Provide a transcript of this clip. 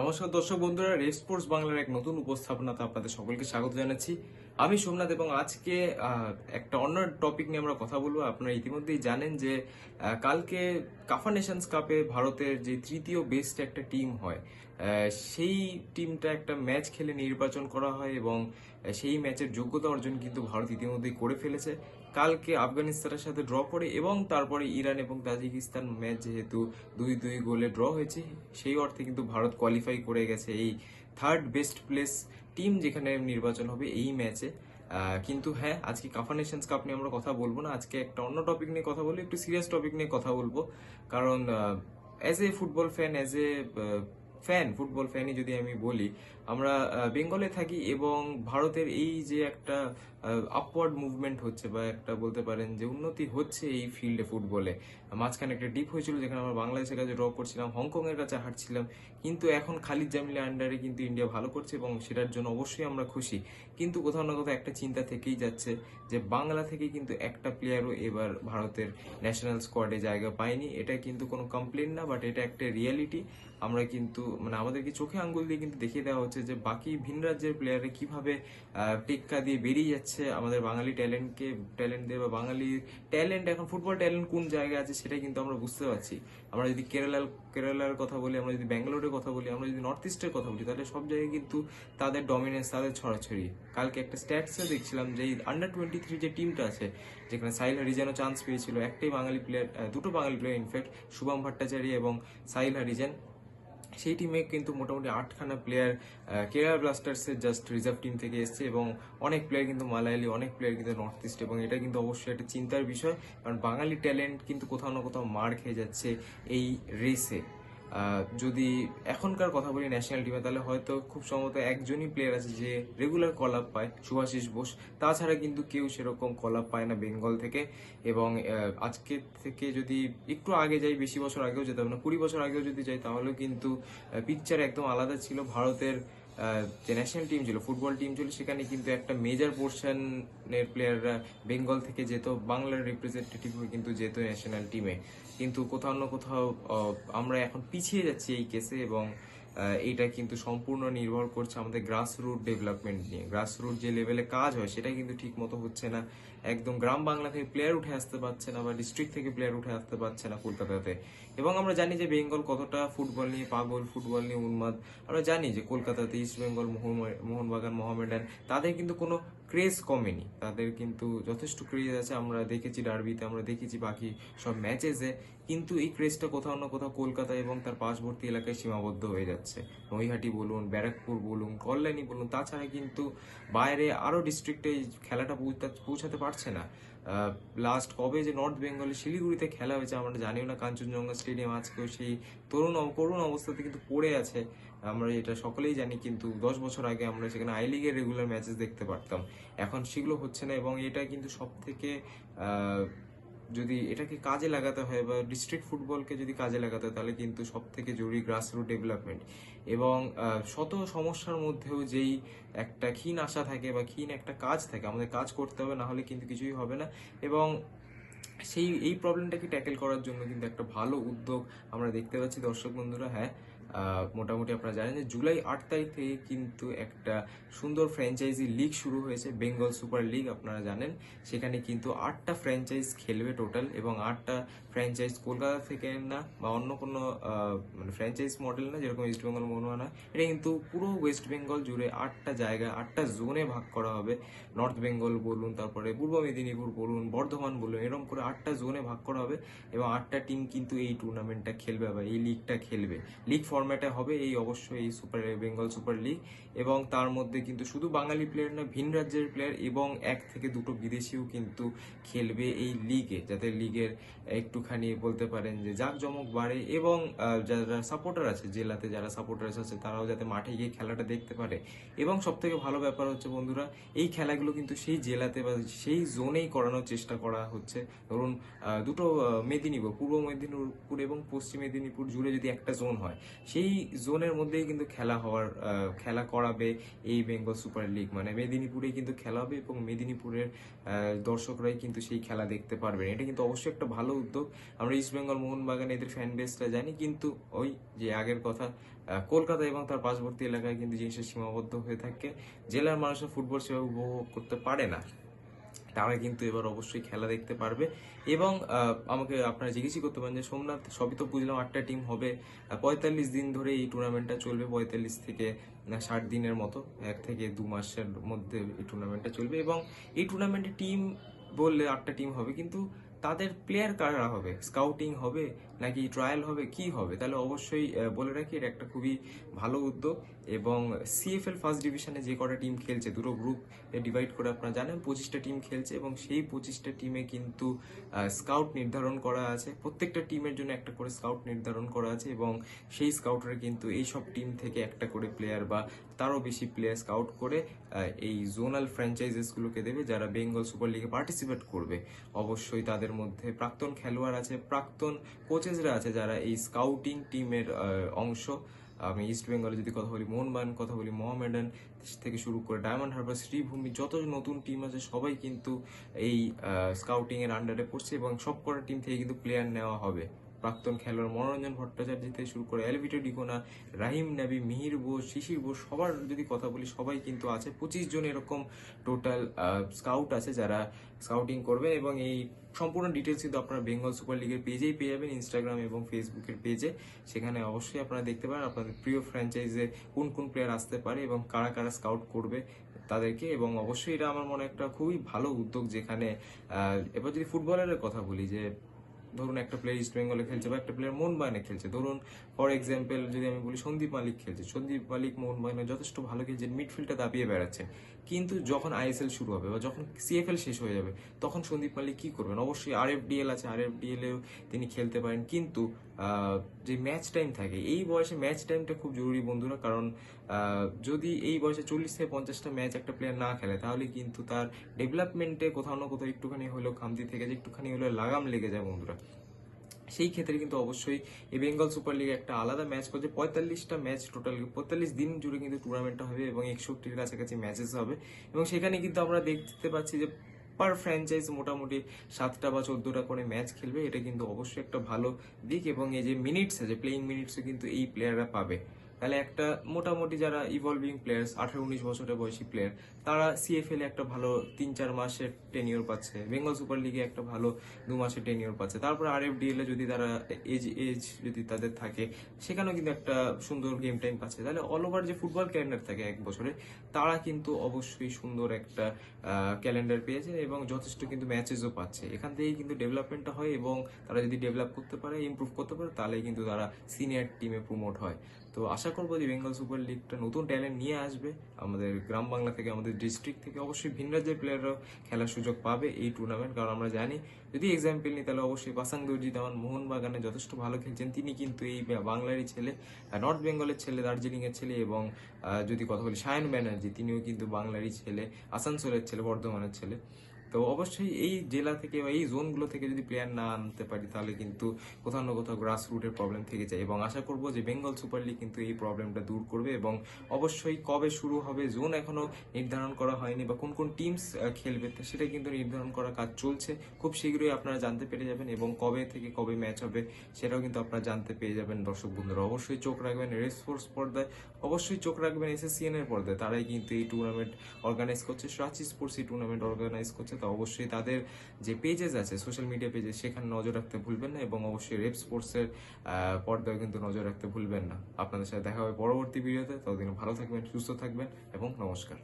নমস্কার দর্শক বন্ধুরা রেড স্পোর্টস বাংলার এক নতুন উপস্থাপনাতে আপনাদের সকলকে স্বাগত জানাচ্ছি। আমি সোমনাথ এবং আজকে একটা অন্য টপিক নিয়ে আমরা কথা বলব। আপনারা ইতিমধ্যেই জানেন যে কালকে কাফা নেশনস কাপে ভারতের যে তৃতীয় বেস্ট একটা টিম হয় সেই টিমটা একটা ম্যাচ খেলে নির্বাচন করা হয় এবং সেই ম্যাচের যোগ্যতা অর্জন কিন্তু ভারত ইতিমধ্যেই করে ফেলেছে। কালকে আফগানিস্তানের সাথে ড্র করে এবং তারপরে ইরান এবং তাজিকিস্তান ম্যাচ যেহেতু দুই দুই গোলে ড্র হয়েছে, সেই অর্থে কিন্তু ভারত কোয়ালিফাই করে গেছে এই থার্ড বেস্ট প্লেস টিম যেখানে নির্বাচন হবে এই ম্যাচে কিন্তু হ্যাঁ আজকে কাফা নেশনস কাপ নিয়ে আমরা কথা বলব না। আজকে একটা অন্য টপিক নিয়ে কথা বলব, একটু সিরিয়াস টপিক নিয়ে কথা বলব। কারণ as a football fan as a fan football ফ্যানই যদি আমি বলি আমরা বেঙ্গলে থাকি এবং ভারতের এই যে একটা আপওয়ার্ড মুভমেন্ট হচ্ছে বা একটা বলতে পারেন যে উন্নতি হচ্ছে এই ফিল্ডে ফুটবলে মাঝখানে একটা ডিপ হয়েছিল যেখানে আমরা বাংলাদেশের কাছে ড্র করছিলাম হংকং এর কাছে হারছিলাম। কিন্তু এখন খালিদ জামিলের আন্ডারে কিন্তু ইন্ডিয়া ভালো করছে এবং সেটার জন্য অবশ্যই আমরা খুশি। কিন্তু কোথাও না কোথাও একটা চিন্তা থেকেই যাচ্ছে যে বাংলা থেকে কিন্তু একটা প্লেয়ারও এবার ভারতের ন্যাশনাল স্কোয়াডে জায়গা পায়নি। এটা কিন্তু কোনো কমপ্লেন না বাট এটা একটা রিয়ালিটি আমরা কিন্তু মানে আমাদেরকে চোখে আঙ্গুল দিয়ে কিন্তু দেখিয়ে দেওয়া হচ্ছে যে বাকি ভিন রাজ্যের প্লেয়াররা কীভাবে টেক্কা দিয়ে বেরিয়ে যাচ্ছে, আমাদের বাঙালি ট্যালেন্টকে ট্যালেন্ট দিয়ে বা বাঙালি ট্যালেন্ট এখন ফুটবল ট্যালেন্ট কোন জায়গায় আছে সেটা কিন্তু আমরা বুঝতে পারছি। আমরা যদি কেরালার কেরালার কথা বলি, আমরা যদি ব্যাঙ্গালোরের কথা বলি, আমরা যদি নর্থ ইস্টের কথা বলি, তাহলে সব জায়গায় কিন্তু তাদের ডমিনেন্স তাদের ছড়াছড়ি। কালকে একটা স্ট্যাটসে দেখছিলাম যে আন্ডার টোয়েন্টি থ্রি যে টিমটা আছে, যেখানে সাহিল হরিজানও চান্স পেয়েছিল, একটাই বাঙালি প্লেয়ার দুটো Bangali player in fact Shubham Bhattacharya এবং সাহিল হরিজান সেই টিমে কিন্তু মোটামুটি আটখানা প্লেয়ার কেরালা ব্লাস্টার্সের জাস্ট রিজার্ভ টিম থেকে এসছে এবং অনেক প্লেয়ার কিন্তু মালায়ালি, অনেক প্লেয়ার কিন্তু নর্থ ইস্ট এবং এটা কিন্তু অবশ্যই একটা চিন্তার বিষয়। কারণ বাঙালি ট্যালেন্ট কিন্তু কোথাও না কোথাও মার খেয়ে যাচ্ছে এই রেসে যদি এখনকার কথা বলি ন্যাশনাল টিমে তাহলে হয়তো খুব সম্ভবত একজনই প্লেয়ার আছে যে রেগুলার কল আপ পায়, সুভাষিস বোস। তাছাড়া কিন্তু কেউ সেরকম কল আপ পায় না বেঙ্গল থেকে। এবং আজকে থেকে যদি একটু আগে যাই, বেশি বছর আগেও যেতাম না, কুড়ি বছর আগেও যদি যাই, তাহলেও কিন্তু পিকচার একদম আলাদা ছিল। ভারতের যে ন্যাশনাল টিম ছিল ফুটবল টিম ছিল, সেখানে কিন্তু একটা মেজর পোর্শনের প্লেয়াররা বেঙ্গল থেকে যেত, বাংলার রিপ্রেজেন্টেটিভ হয়ে কিন্তু যেত ন্যাশনাল টিমে কিন্তু কোথাও না কোথাও আমরা এখন পিছিয়ে যাচ্ছি এই কেসে এবং এটা কিন্তু সম্পূর্ণ নির্ভর করছে আমাদের গ্রাসরুট ডেভেলপমেন্ট নিয়ে। গ্রাসরুট যে লেভেলে কাজ হয় সেটা কিন্তু ঠিক মতো হচ্ছে না। একদম গ্রাম বাংলা থেকে প্লেয়ার উঠে আসতে পারছে না বা ডিস্ট্রিক্ট থেকে প্লেয়ার উঠে আসতে পারছে না কলকাতাতে। এবং আমরা জানি যে বেঙ্গল কতটা ফুটবল নিয়ে পাগল ফুটবল নিয়ে উন্মাদ। আমরা জানি যে কলকাতাতে ইস্ট বেঙ্গল মোহন- মোহনবাগান মোহামেডান তাদের কিন্তু কোনো ক্রেজ কমেনি। তাদের কিন্তু যথেষ্ট ক্রেজ আছে। আমরা দেখেছি ডার্বিতে আমরা দেখেছি বাকি সব ম্যাচেসে কিন্তু এই ক্রেজটা কোথাও না কোথাও কলকাতা এবং তার পাশবর্তী এলাকায় সীমাবদ্ধ হয়ে যাচ্ছে। নৈহাটি বলুন, ব্যারাকপুর বলুন, কল্যাণী বলুন, তাছাড়া কিন্তু বাইরে আরও ডিস্ট্রিক্টে এই খেলাটা পৌঁছাতে- পারছে না। লাস্ট কবে যে নর্থ বেঙ্গলে শিলিগুড়িতে খেলা হয়েছে আমরা জানিও না। কাঞ্চনজঙ্ঘা স্টেডিয়াম আজকেও সেই তরুণ করুণ অবস্থাতে কিন্তু পড়ে আছে। আমরা এটা সকলেই জানি, কিন্তু দশ বছর আগে আমরা সেখানে আই লিগের রেগুলার ম্যাচেস দেখতে পারতাম। এখন সেগুলো হচ্ছে না এবং এটা কিন্তু সব থেকে যদি এটাকে কাজে লাগাতে হয় বা ডিস্ট্রিক্ট ফুটবলকে যদি কাজে লাগাতে হয়, তাহলে কিন্তু সব থেকে জরুরি গ্রাসরুট ডেভেলপমেন্ট এবং শত সমস্যার মধ্যেও যেই একটা ক্ষীণ আশা থাকে বা ক্ষীণ একটা কাজ থাকে, আমাদের কাজ করতে হবে, না হলে কিন্তু কিছুই হবে না। এবং সেই, এই প্রবলেমটাকে ট্যাকেল করার জন্য কিন্তু একটা ভালো উদ্যোগ আমরা দেখতে পাচ্ছি, দর্শক বন্ধুরা। হ্যাঁ মোটামুটি আপনারা জানেন যে জুলাই আট তারিখ থেকে কিন্তু একটা সুন্দর ফ্র্যাঞ্চাইজি লিগ শুরু হয়েছে, বেঙ্গল সুপার লিগ আপনারা জানেন। সেখানে কিন্তু আটটা ফ্র্যাঞ্চাইজ খেলবে টোটাল এবং আটটা ফ্র্যাঞ্চাইজ কলকাতা থেকে না বা অন্য কোনো মানে ফ্র্যাঞ্চাইজ মডেল না, যেরকম ইস্ট বেঙ্গল মোহনবাগান এটা কিন্তু পুরো ওয়েস্ট বেঙ্গল জুড়ে আটটা জায়গা আটটা জোনে ভাগ করা হবে। নর্থ বেঙ্গল বলুন, তারপরে পূর্ব মেদিনীপুর বলুন, বর্ধমান বলুন, এরকম করে আটটা জোনে ভাগ করা হবে এবং আটটা টিম কিন্তু এই টুর্নামেন্টটা খেলবে বা এই লিগটা খেলবে। লিগ ফরম্যাটে হবে এই অবশ্যই এই সুপার বেঙ্গল সুপার লিগ এবং তার মধ্যে কিন্তু শুধু বাঙালি প্লেয়ার না, ভিন রাজ্যের প্লেয়ার এবং এক থেকে দুটো বিদেশিও কিন্তু খেলবে এই লিগে যাতে লিগের একটুখানি বলতে পারেন যে জাঁকজমক বাড়ে এবং যারা সাপোর্টার আছে, জেলাতে যারা সাপোর্টার্স আছে, তারাও যাতে মাঠে গিয়ে খেলাটা দেখতে পারে। এবং সব থেকে ভালো ব্যাপার হচ্ছে বন্ধুরা, এই খেলাগুলো কিন্তু সেই জেলাতে বা সেই জোনেই করানোর চেষ্টা করা হচ্ছে। ধরুন দুটো মেদিনীপুর, পূর্ব মেদিনীপুর এবং পশ্চিম মেদিনীপুর জুড়ে যদি একটা জোন হয় সেই জোনের মধ্যেই কিন্তু খেলা হওয়ার খেলা করাবে এই বেঙ্গল সুপার লিগ। মানে মেদিনীপুরে কিন্তু খেলা হবে এবং মেদিনীপুরের দর্শকরাই কিন্তু সেই খেলা দেখতে পারবেন। এটা কিন্তু অবশ্যই একটা ভালো উদ্যোগ। আমরা ইস্ট বেঙ্গল মোহনবাগান এদের ফ্যান বেসটা জানি, কিন্তু ওই যে আগের কথা কলকাতা এবং তার পার্শ্ববর্তী এলাকায় কিন্তু জিনিসটা সীমাবদ্ধ হয়ে থাকে। জেলার মানুষরা ফুটবল সেভাবে উপভোগ করতে পারে না। তারা কিন্তু এবার অবশ্যই খেলা দেখতে পারবে। এবং আমাকে আপনারা জিজ্ঞেসই করতে পারেন যে, সোমনাথ, সবই তো বুঝলাম আটটা টিম হবে। পঁয়তাল্লিশ দিন ধরে এই টুর্নামেন্টটা চলবে, পঁয়তাল্লিশ থেকে ষাট দিনের মতো, এক থেকে দু মাসের মধ্যে এই টুর্নামেন্টটা চলবে। এবং এই টুর্নামেন্টে টিম বললে আটটা টিম হবে, কিন্তু তাদের প্লেয়ার কারা হবে? স্কাউটিং হবে নাকি ট্রায়াল হবে? কি হবে? তাহলে অবশ্যই বলে রাখি, এটা একটা খুবই ভালো উদ্যোগ এবং সিএফএল ফার্স্ট ডিভিশনে যে কটা টিম খেলছে, দুটো গ্রুপ ডিভাইড করে আপনারা জানেন, পঁচিশটা টিম খেলছে এবং সেই পঁচিশটা টিমে কিন্তু স্কাউট নির্ধারণ করা আছে। প্রত্যেকটা টিমের জন্য একটা করে স্কাউট নির্ধারণ করা আছে এবং সেই স্কাউটরা কিন্তু এই সব টিম থেকে একটা করে প্লেয়ার বা তারও বেশি প্লেয়ার স্কাউট করে এই জোনাল ফ্র্যাঞ্চাইজেসগুলোকে দেবে যারা বেঙ্গল সুপার লিগে পার্টিসিপেট করবে। অবশ্যই তাদের মধ্যে প্রাক্তন খেলোয়াড় আছে, প্রাক্তন কোচেসরা আছে যারা এই স্কাউটিং টিমের অংশ। আমি ইস্ট বেঙ্গলে যদি কথা বলি মোহনবান কথা বলি, মোহামেডান থেকে শুরু করে ডায়মন্ড হারবার শ্রীভূমি, যত নতুন টিম আছে, সবাই কিন্তু এই স্কাউটিংয়ের আন্ডারে পড়ছে এবং সব কটা টিম থেকে কিন্তু প্লেয়ার নেওয়া হবে। প্রাক্তন খেলোয়াড় মনোরঞ্জন ভট্টাচার্য থেকে শুরু করে এলভিটো ডিকোনা রাহিম নাবি, মিহির বোস, শিশির বোস, সবার যদি কথা বলি, সবাই কিন্তু আছে। পঁচিশ জন এরকম টোটাল স্কাউট আছে যারা স্কাউটিং করবে এবং এই সম্পূর্ণ ডিটেলস কিন্তু আপনারা বেঙ্গল সুপার লিগের পেজেই পেয়ে যাবেন ইনস্টাগ্রাম এবং ফেসবুকের পেজে সেখানে অবশ্যই আপনারা দেখতে পারেন আপনাদের প্রিয় ফ্র্যাঞ্চাইজে কোন কোন প্লেয়ার আসতে পারে এবং কারা কারা স্কাউট করবে তাদেরকে এবং অবশ্যই এটা আমার মনে একটা খুবই ভালো উদ্যোগ যেখানে এবার যদি ফুটবলের কথা বলি যে ধরুন একটা প্লেয়ার ইস্ট বেঙ্গলে খেলছে বা একটা প্লেয়ার মোহনবাগানে খেলছে। ধরুন ফর এক্সাম্পল যদি আমি বলি সন্দীপ মালিক খেলছে। সন্দীপ মালিক মোহনবাগানে যথেষ্ট ভালো খেলছে মিডফিল্ডটা দাপিয়ে বেড়াচ্ছে। কিন্তু যখন আইএসএল শুরু হবে বা যখন সিএফএল শেষ হয়ে যাবে, তখন সন্দীপ মালিক কি করবেন? অবশ্যই আর আছে আর এফডিএলেও তিনি খেলতে পারেন। কিন্তু যে ম্যাচ টাইম থাকে, এই বয়সে ম্যাচ টাইমটা খুব জরুরি বন্ধুরা। কারণ যদি এই বয়সে চল্লিশ থেকে পঞ্চাশটা ম্যাচ একটা প্লেয়ার না খেলে, তাহলে কিন্তু তার ডেভেলপমেন্টে কোথাও না কোথাও একটুখানি হলেও খামতি থেকে যায়, একটুখানি হলেও লাগাম লেগে যায় বন্ধুরা। সেই ক্ষেত্রে কিন্তু অবশ্যই এই বেঙ্গল সুপার লিগে একটা আলাদা ম্যাচ করছে, পঁয়তাল্লিশটা ম্যাচ টোটাল পঁয়তাল্লিশ দিন জুড়ে কিন্তু টুর্নামেন্টটা হবে এবং একষট্টির কাছাকাছি ম্যাচেস হবে। এবং সেখানে কিন্তু আমরা দেখতে পাচ্ছি যে পার ফ্র্যাঞ্চাইজ মোটামুটি সাতটা বা চোদ্দটা করে ম্যাচ খেলবে, এটা কিন্তু অবশ্যই একটা ভালো দিক এবং এই যে মিনিটস আছে প্লেইং মিনিটসও কিন্তু এই প্লেয়াররা পাবে। তাহলে একটা মোটামুটি যারা ইভলভিং প্লেয়ার্স আঠারো উনিশ বছরের বয়সী প্লেয়ার তারা সিএফএল একটা ভালো তিন চার মাসের টেনিওর পাচ্ছে। বেঙ্গল সুপার লিগে একটা ভালো দু মাসের টেনিওর পাচ্ছে। তারপর আর এফ ডিএল এ যদি তারা এজ এজ যদি তাদের থাকে, সেখানেও কিন্তু একটা সুন্দর গেম টাইম পাচ্ছে। তাহলে অল ওভার যে ফুটবল ক্যালেন্ডার থাকে এক বছরে, তারা কিন্তু অবশ্যই সুন্দর একটা ক্যালেন্ডার পেয়েছে এবং যথেষ্ট কিন্তু ম্যাচেসও পাচ্ছে। এখান থেকেই কিন্তু ডেভেলপমেন্টটা হয় এবং তারা যদি ডেভেলপ করতে পারে ইমপ্রুভ করতে পারে তাহলে কিন্তু তারা সিনিয়র টিমে প্রমোট হয়। তো আশা করব যে বেঙ্গল সুপার লিগটা নতুন ট্যালেন্ট নিয়ে আসবে। আমাদের গ্রাম বাংলা থেকে আমাদের ডিস্ট্রিক্ট থেকে অবশ্যই ভিন্ন রাজ্যের প্লেয়াররাও খেলার সুযোগ পাবে এই টুর্নামেন্ট কারণ আমরা জানি যদি এক্সাম্পল নিই তাহলে অবশ্যই পাসাং দর্জিৎ আমার মোহনবাগানে যথেষ্ট ভালো খেলছেন। তিনি কিন্তু এই বাংলারই ছেলে নর্থ বেঙ্গলের ছেলে, দার্জিলিংয়ের ছেলে এবং যদি কথা বলি সায়ন ব্যানার্জি, তিনিও কিন্তু বাংলারই ছেলে, আসানসোলের ছেলে, বর্ধমানের ছেলে। তো অবশ্যই এই জেলা থেকে বা এই জোনগুলো থেকে যদি প্লেয়ার না আনতে পারি, তাহলে কিন্তু কোথাও না কোথাও গ্রাস রুটের প্রবলেম থেকে যায়। এবং আশা করব যে বেঙ্গল সুপার লিগ কিন্তু এই প্রবলেমটা দূর করবে এবং অবশ্যই কবে শুরু হবে, জোন এখনও নির্ধারণ করা হয়নি বা কোন কোন টিমস খেলবে সেটা কিন্তু নির্ধারণ করা কাজ চলছে। খুব শীঘ্রই আপনারা জানতে পেরে যাবেন এবং কবে থেকে কবে ম্যাচ হবে সেটাও কিন্তু আপনারা জানতে পেরে যাবেন দর্শক বন্ধুরা। অবশ্যই চোখ রাখবেন রেস ফোর্স পর্দায়, অবশ্যই চোখ রাখবেন এসএসসিএন এর পর্দায়। তারাই কিন্তু এই টুর্নামেন্ট অর্গানাইজ করছে রাঁচি স্পোর্টস এই টুর্নামেন্ট অর্গানাইজ করছে। তো অবশ্যই তাদের যে পেজেস আছে সোশ্যাল মিডিয়া পেজে সেখানে নজর রাখতে ভুলবেন না এবং অবশ্যই রেপ স্পোর্টসের পর্দায় কিন্তু নজর রাখতে ভুলবেন না। আপনাদের সাথে দেখা হবে পরবর্তী ভিডিওতে ততদিন ভালো থাকবেন, সুস্থ থাকবেন এবং নমস্কার।